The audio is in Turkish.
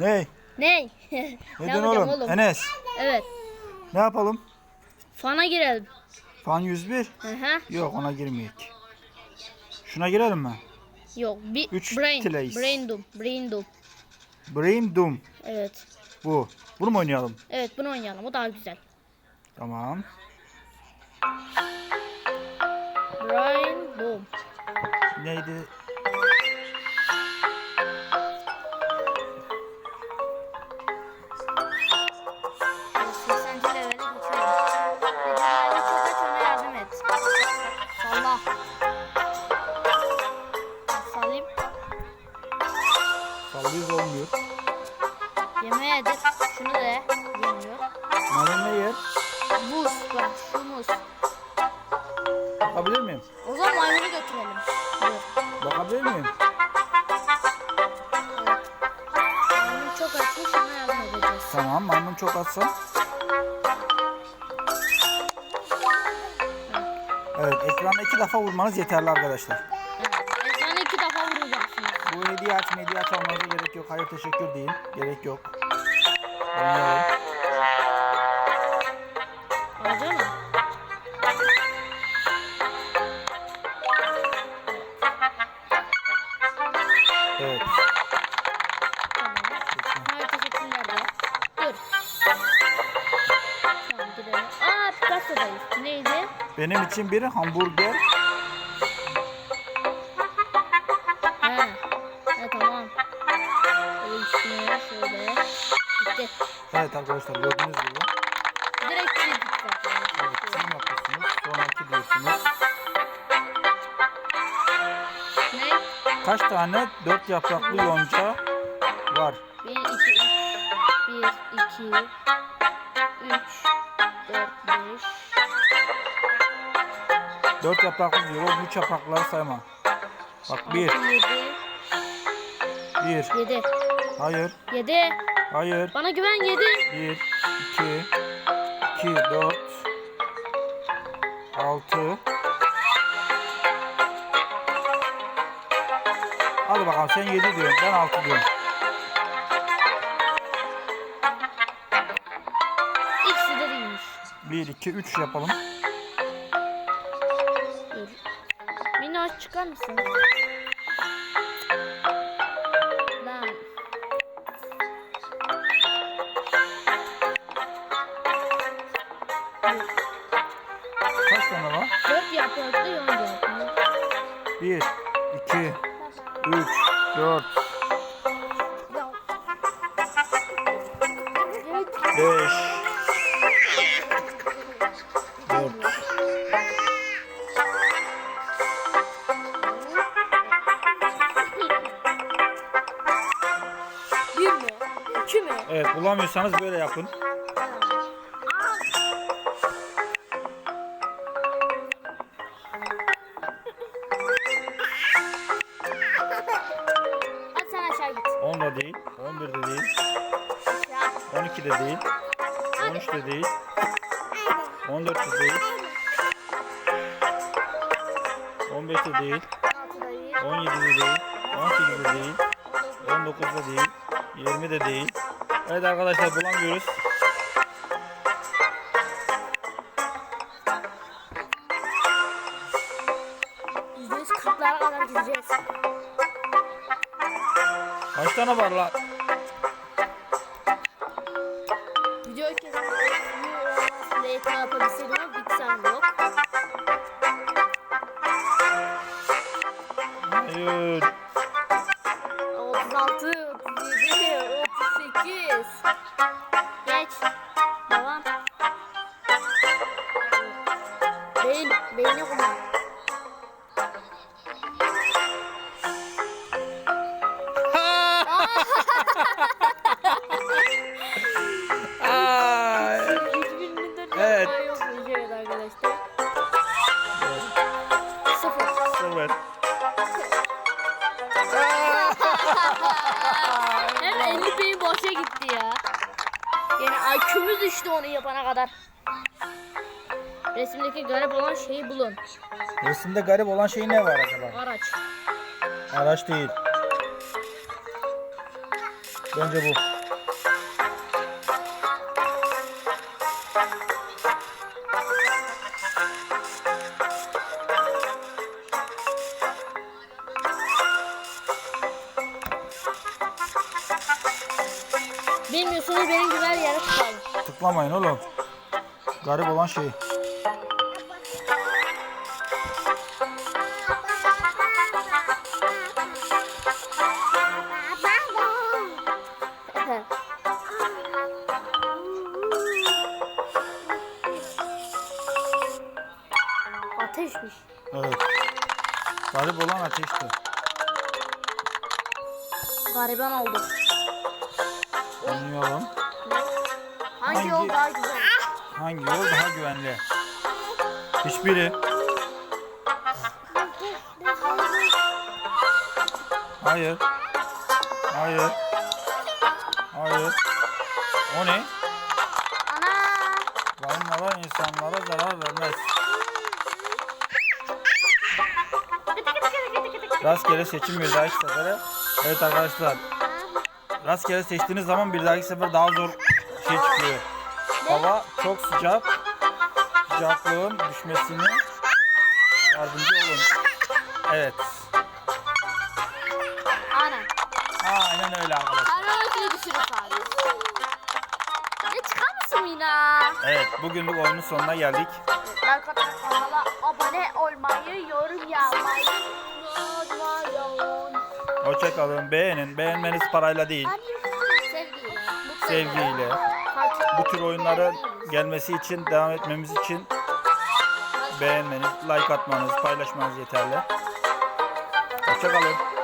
Ne? Ne? Ne ne diyorsun yapacağım oğlum? oğlum? Enes. Evet. Ne yapalım? Fana girelim. Fan 101. Hı hı. Yok ona girmeyek. Şuna girelim mi? Yok. Bir Üç brain. plays. Brain doom. Brain doom. Brain Doom. Evet. Bu. Bunu mu oynayalım? Evet bunu oynayalım. O daha güzel. Tamam. Brain doom. Neydi? Sallıyoruz olmuyor. Yemeğe edip şunu da ye. Yemiyor. Madem ne yer? Buz bak şu muz. Bakabilir miyim? O zaman maymunu götürelim. Dur. Bakabilir miyim? Maymun çok açmış ona yardım edeceğiz. Tamam maymun çok atsa. Evet ekrana iki defa vurmanız yeterli arkadaşlar. Bu hediye aç medya aç almanıza gerek yok. Hayır teşekkür deyin. Gerek yok. Oynayalım. Mı? Evet. Tamam. Hayır teşekkürler de. Dur. Tamam gidelim. Aa Picasso'dayız. Neydi? Benim için biri hamburger. Evet arkadaşlar gördüğünüz gibi. Direkt çizdik zaten. Evet, çizim yapıyorsunuz. Sonraki diyorsunuz. Ne? Kaç tane dört yapraklı yonca var? 1, 2, 3. 1, 2, 3, 4, 5. Dört yapraklı diyor. Üç yaprakları sayma. Bak bir, 7, bir. 7. Hayır, 7. hayır. Bana güven 7. Bir, iki, iki, dört, altı. Hadi bakalım sen yedi diyorsun, ben altı diyorum. İkisi de değilmiş. Bir, iki, üç yapalım. Dur. Minnoş çıkar mısın? 4 5 4 1 mi? 2 mi? Evet bulamıyorsanız böyle yapın. 10'da değil, 11'de değil, 12'de değil, 13'de değil, 14'te değil, 15'te değil, 17'de değil, 18'de değil, 19'da değil, 20'de değil. Evet arkadaşlar bulamıyoruz. Yüzde yüz kadar gideceğiz. Kaç tane var lan? Video kez Late yapabilseydim ama bilgisayarım yok. Hayır. 36, 37, 38. Geç. Devam. Beyin, beyni kullan. IQ'muz düştü onu yapana kadar. Resimdeki garip olan şeyi bulun. Resimde garip olan şey ne var acaba? Araç. Araç değil. Bence bu. Bilmiyorsunuz benim güzel yere tıkladım. Tıklamayın oğlum. Garip olan şey. Ateşmiş. Evet. Garip olan ateşti. Gariban oldu. Anlayalım. Hangi, Hangi- yol daha güzel? Hangi yol daha güvenli? Hiçbiri. Hayır. Hayır. Hayır. O ne? Ana. Balinalar insanlara zarar vermez. Rastgele seçim bir dahaki sefere. Evet arkadaşlar. Rastgele seçtiğiniz zaman bir dahaki sefer daha zor şey çıkıyor. Hava çok sıcak. Sıcaklığın düşmesini yardımcı olun. Evet. Ana. Aynen öyle arkadaşlar. Ana öteye düşürür abi. Ne çıkar mısın yine? Evet bugünlük oyunun sonuna geldik. Like atıp kanala abone olmayı, yorum yapmayı unutmayın. Hoşçakalın. Beğenin. Beğenmeniz parayla değil. Sevgiyle. Bu tür oyunların gelmesi için, devam etmemiz için beğenmeniz, like atmanız, paylaşmanız yeterli. Hoşçakalın.